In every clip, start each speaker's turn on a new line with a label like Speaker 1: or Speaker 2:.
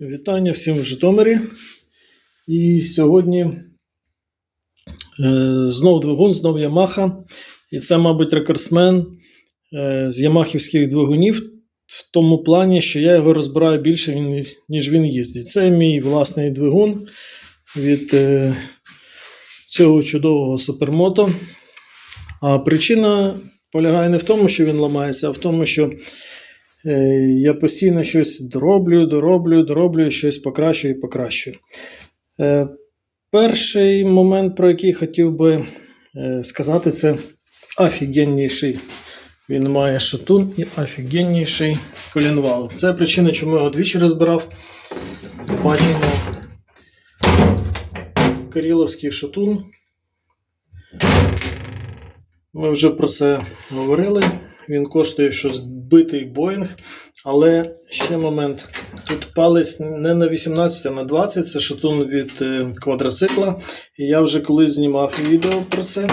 Speaker 1: Вітання всім в Житомирі. І сьогодні е, знов двигун, знов Ямаха. І це, мабуть, рекордсмен е, з ямахівських двигунів в тому плані, що я його розбираю більше, ніж він їздить. Це мій власний двигун від е, цього чудового супермото. А причина полягає не в тому, що він ламається, а в тому, що Я постійно щось дороблю, дороблю, дороблю, щось покращую і покращую. Е, Перший момент, про який хотів би е, сказати, це офігенніший. Він має шатун і офігенніший колінвал. Це причина, чому я його двічі розбирав. Бачимо Кириловський шатун. Ми вже про це говорили. Він коштує що збитий Боїнг. Але ще момент. Тут палець не на 18, а на 20. Це шатун від е, квадроцикла. Я вже колись знімав відео про це.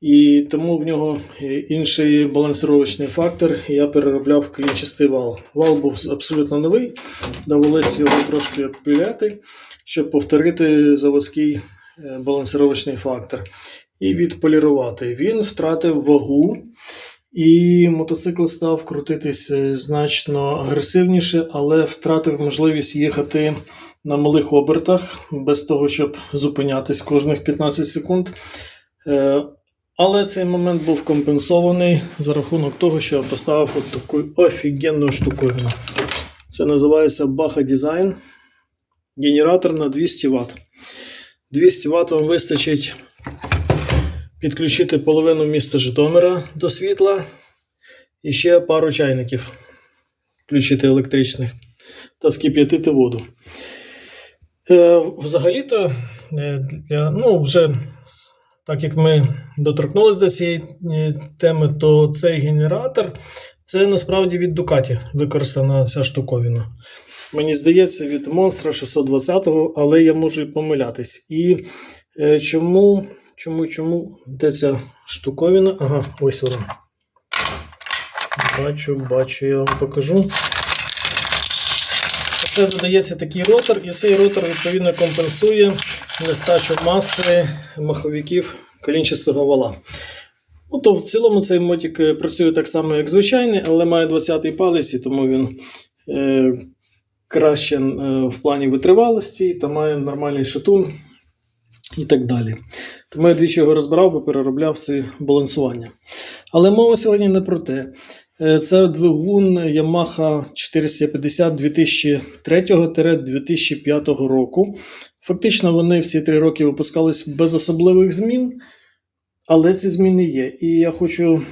Speaker 1: І тому в нього е, інший балансировочний фактор. Я переробляв клінчастий вал. Вал був абсолютно новий. Довелося його трошки обпиляти, щоб повторити заводський е, балансировочний фактор. І відполірувати. Він втратив вагу. І мотоцикл став крутитись е, значно агресивніше, але втратив можливість їхати на малих обертах без того, щоб зупинятись кожних 15 секунд. Е, Але цей момент був компенсований за рахунок того, що я поставив от таку офігенну штуковину. Це називається Baja Design. Генератор на 200 Вт. 200 Вт вам вистачить підключити половину міста Житомира до світла і ще пару чайників включити електричних та скип'ятити воду. Е, взагалі-то, е, ну, вже так як ми доторкнулися до цієї е, теми, то цей генератор це насправді від Ducati використана ця штуковина. Мені здається, від Monster 620, але я можу і помилятись. І чому Чому, чому? Де ця штуковина? Ага, ось вона. Бачу, бачу, я вам покажу. Це додається такий ротор, і цей ротор відповідно компенсує нестачу маси маховиків колінчастого вала. Ну, то в цілому цей мотик е, працює так само, як звичайний, але має 20-й палець, і тому він е, краще е, в плані витривалості та має нормальний шатун і так далі. Тому я двічі його розбирав, бо переробляв це балансування. Але мова сьогодні не про те. Е, Це двигун Yamaha 450 2003-2005 року. Фактично, вони всі три роки випускались без особливих змін, але ці зміни є. І я хочу,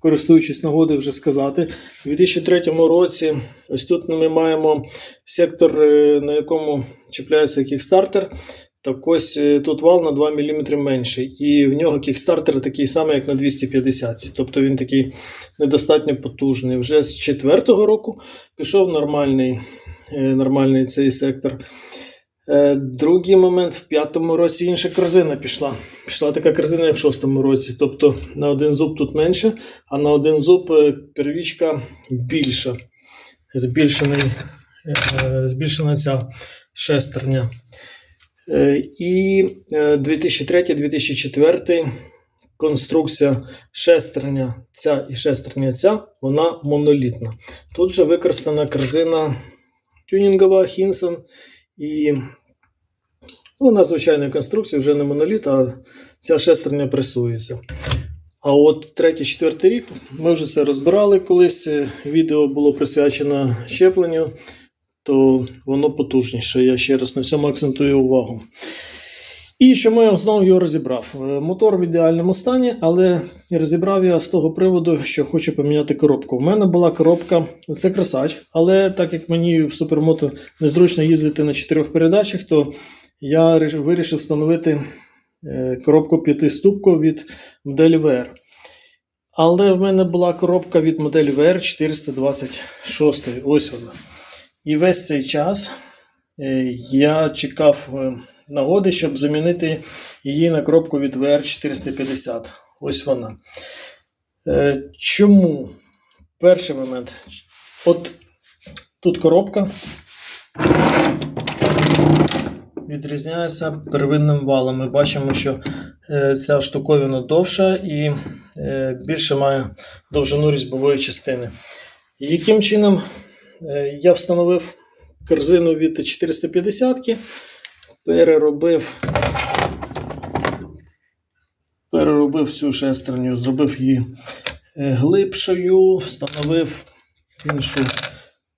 Speaker 1: користуючись нагодою, вже сказати: у 2003 році, ось тут ми маємо сектор, е, на якому чіпляється кікстартер. Так ось е, тут вал на 2 мм менший, і в нього кікстартер такий самий, як на 250. Тобто він такий недостатньо потужний. Вже з 4-го року пішов нормальний, е, нормальний цей сектор. Е, Другий момент в п'ятому році інша корзина пішла. Пішла така корзина, як в шостому році. Тобто на один зуб тут менше, а на один зуб первічка більша. Збільшений, збільшена ця шестерня. Е, І е, 2003-2004 конструкція шестерня ця і шестерня ця, вона монолітна. Тут вже використана корзина тюнінгова Hinson і ну, вона звичайна конструкція, вже не моноліт, а ця шестерня пресується. А от третій, четвертий рік ми вже це розбирали колись. е, Відео було присвячено щепленню то воно потужніше. Я ще раз на цьому акцентую увагу. І чому я знову його розібрав? Е, Мотор в ідеальному стані, але розібрав я з того приводу, що хочу поміняти коробку. У мене була коробка, це красач, але так як мені в супермото незручно їздити на чотирьох передачах, то я вирішив встановити е, коробку п'ятиступку від моделі VR. Але в мене була коробка від моделі VR 426. Ось вона. І весь цей час е, я чекав е, нагоди, щоб замінити її на коробку від VR450. Ось вона. Е, Чому? Перший момент. От тут коробка. відрізняється первинним валом. Ми бачимо, що ця штуковина довша і більше має довжину різьбової частини. Яким чином я встановив корзину від 450 переробив, переробив цю шестерню, зробив її е, глибшою, встановив іншу,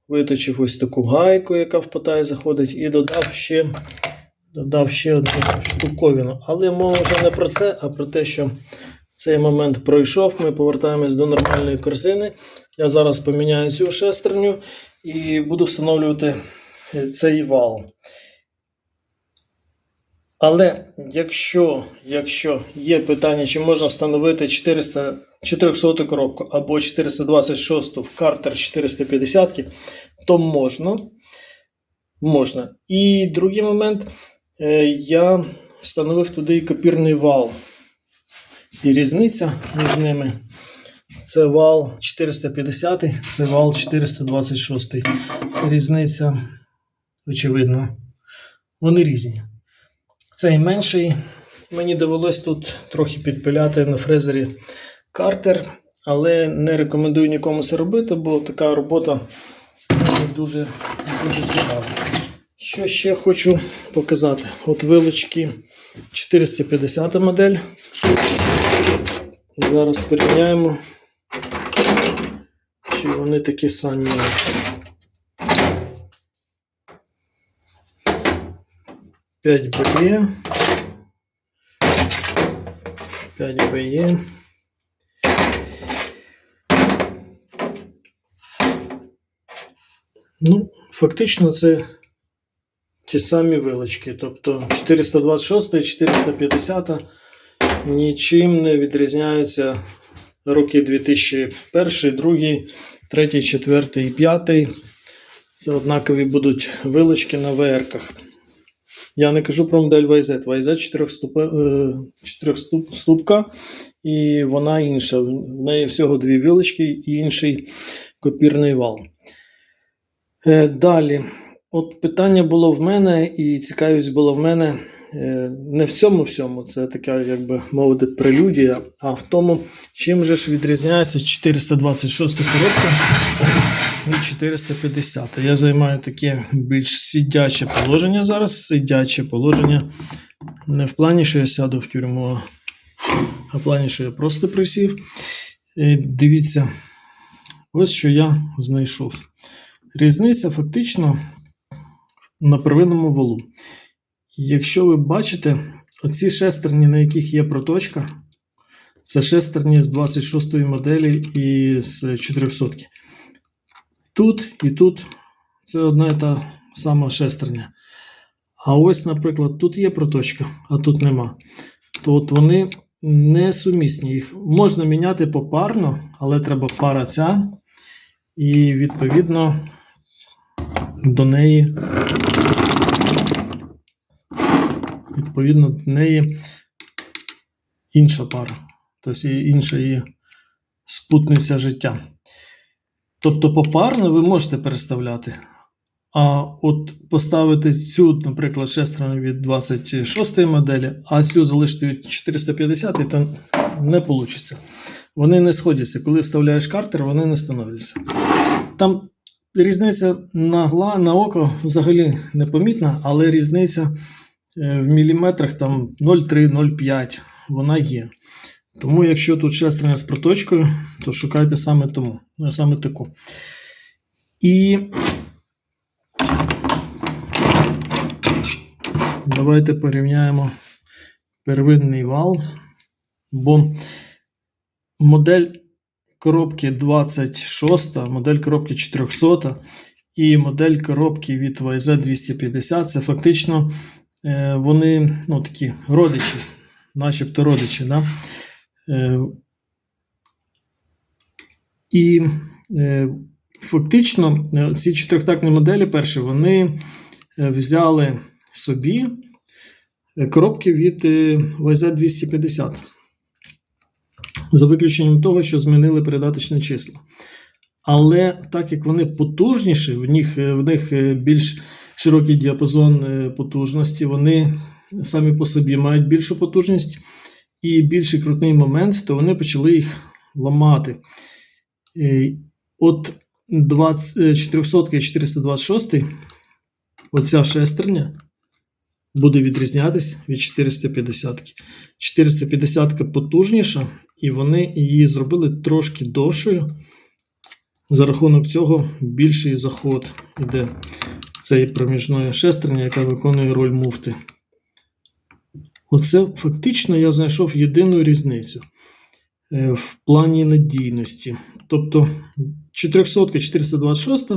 Speaker 1: виточив ось таку гайку, яка в потай заходить, і додав ще, додав ще одну штуковину. Але мова вже не про це, а про те, що цей момент пройшов. Ми повертаємось до нормальної корзини. Я зараз поміняю цю шестерню і буду встановлювати цей вал. Але якщо, якщо є питання, чи можна встановити 400, 400 коробку або 426 в картер 450, то можна. можна. І другий момент, е, я встановив туди і копірний вал. І різниця між ними це вал 450, це вал 426. Різниця, очевидно, вони різні. Цей менший. Мені довелось тут трохи підпиляти на фрезері картер, але не рекомендую нікому це робити, бо така робота дуже, дуже цікава. Що ще хочу показати? От вилочки 450 модель. Зараз порівняємо, чи вони такі самі. П'ять БЕ. 5 БЕ. Ну, фактично це ті самі вилочки. Тобто 426 і 450 нічим не відрізняються роки 2001, 2, 3, 4 і 5. Це однакові будуть вилочки на ВР-ках. Я не кажу про модель YZ. YZ 4 ступка, і вона інша. В неї всього дві вилочки і інший копірний вал. Е, Далі, от питання було в мене, і цікавість була в мене е, не в цьому всьому, це така, як би мовити, прелюдія, а в тому, чим же ж відрізняється 426 коробка від 450. Я займаю таке більш сидяче положення зараз. Сидяче положення. Не в плані, що я сяду в тюрму, а в плані, що я просто присів. І дивіться, ось що я знайшов. Різниця фактично на первинному валу. Якщо ви бачите, оці шестерні, на яких є проточка, це шестерні з 26-ї моделі і з 400. Тут і тут це одна і та сама шестерня. А ось, наприклад, тут є проточка, а тут нема. То от вони несумісні. Їх можна міняти попарно, але треба пара ця. І відповідно до неї. Відповідно до неї інша пара. Тобто інша її спутниця життя. Тобто попарно ви можете переставляти. А от поставити цю, наприклад, шестерню від 26 моделі, а цю залишити від 450, то не вийде. Вони не сходяться. Коли вставляєш картер, вони не становляться. Там різниця на гла, на око взагалі непомітна, але різниця е, в міліметрах там 0,3-0,5 вона є. Тому, якщо тут шестерня з проточкою, то шукайте саме тому, ну, саме таку. І давайте порівняємо первинний вал, бо модель коробки 26, модель коробки 400 і модель коробки від YZ250 це фактично е, вони ну, такі родичі, начебто родичі. Да? Е, І е, фактично ці чотирьохтактні моделі перші вони взяли собі коробки від е, YZ250. За виключенням того, що змінили передаточні числа. Але так як вони потужніші, в них, е, в них е, більш широкий діапазон е, потужності, вони самі по собі мають більшу потужність і більший крутний момент, то вони почали їх ламати. От 20, е, 400 і 426 оця шестерня буде відрізнятись від 450. 450 потужніша, і вони її зробили трошки довшою. За рахунок цього більший заход іде цієї проміжної шестерні, яка виконує роль муфти. Оце фактично я знайшов єдину різницю е, в плані надійності. Тобто 400 426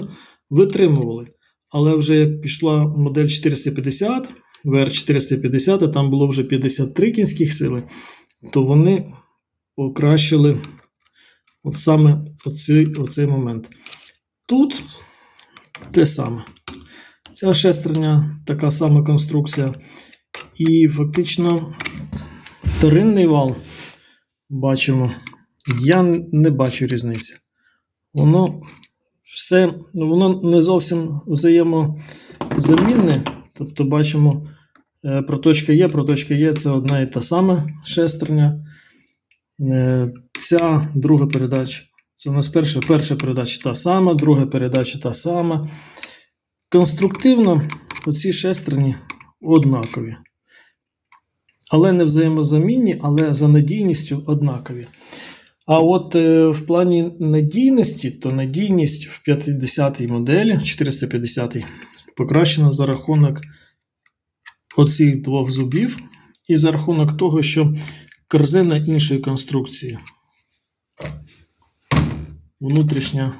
Speaker 1: витримували. Але вже як пішла модель 450, VR450, там було вже 53 кінських сили, то вони покращили от саме оцей, оцей момент. Тут те саме. Ця шестерня така сама конструкція. І фактично вторинний вал бачимо. Я не бачу різниці. Воно все, воно не зовсім взаємозамінне. Тобто, бачимо, е, проточка є, проточка є, це одна і та сама шестерня. Е, Ця друга передача. Це у нас перша, перша передача та сама, друга передача та сама. Конструктивно оці шестерні однакові. Але не взаємозамінні, але за надійністю однакові. А от е, в плані надійності, то надійність в 50-й моделі, 450-й, покращена за рахунок оцих двох зубів, і за рахунок того, що корзина іншої конструкції. Внутрішня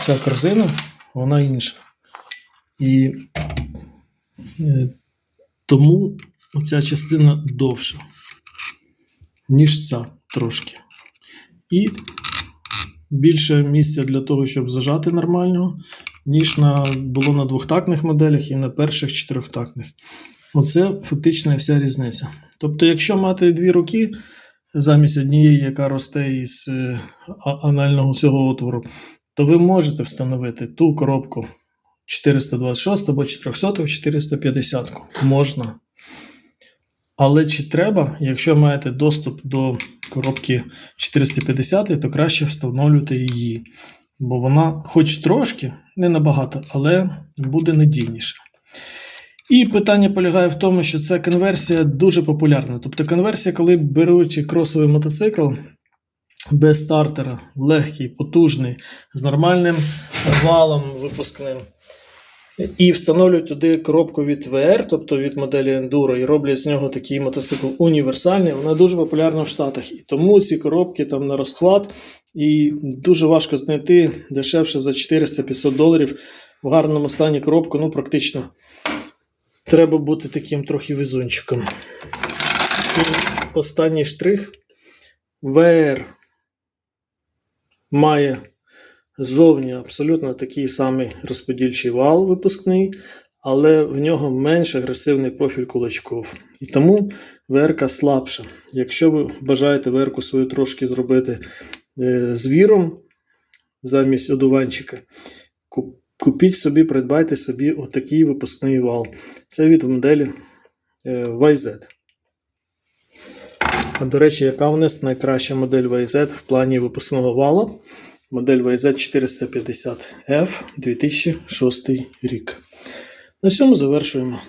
Speaker 1: ця корзина, вона інша. І е, тому оця частина довша, ніж ця трошки. І більше місця для того, щоб зажати нормально, ніж на, було на двохтактних моделях і на перших чотирьохтактних. Оце фактично вся різниця. Тобто, якщо мати дві руки замість однієї, яка росте із е, анального цього отвору, то ви можете встановити ту коробку 426 або 400 450. Можна. Але чи треба, якщо маєте доступ до коробки 450, то краще встановлювати її. Бо вона, хоч трошки, не набагато, але буде надійніше. І питання полягає в тому, що ця конверсія дуже популярна. Тобто конверсія, коли беруть кросовий мотоцикл без стартера, легкий, потужний, з нормальним валом випускним. І встановлюють туди коробку від VR, тобто від моделі Enduro, і роблять з нього такий мотоцикл універсальний. Вона дуже популярна в Штатах. І тому ці коробки там на розхват, і дуже важко знайти дешевше за 400-500 доларів в гарному стані коробку, ну практично. Треба бути таким трохи везунчиком. І останній штрих. VR має ззовні абсолютно такий самий розподільчий вал випускний, але в нього менш агресивний профіль кулачков. І тому VR слабша. Якщо ви бажаєте VR свою трошки зробити е, з замість одуванчика, купіть собі, придбайте собі отакий випускний вал. Це від моделі е, YZ. А до речі, яка у нас найкраща модель YZ в плані випускного вала? Модель YZ 450F 2006 рік. На цьому завершуємо.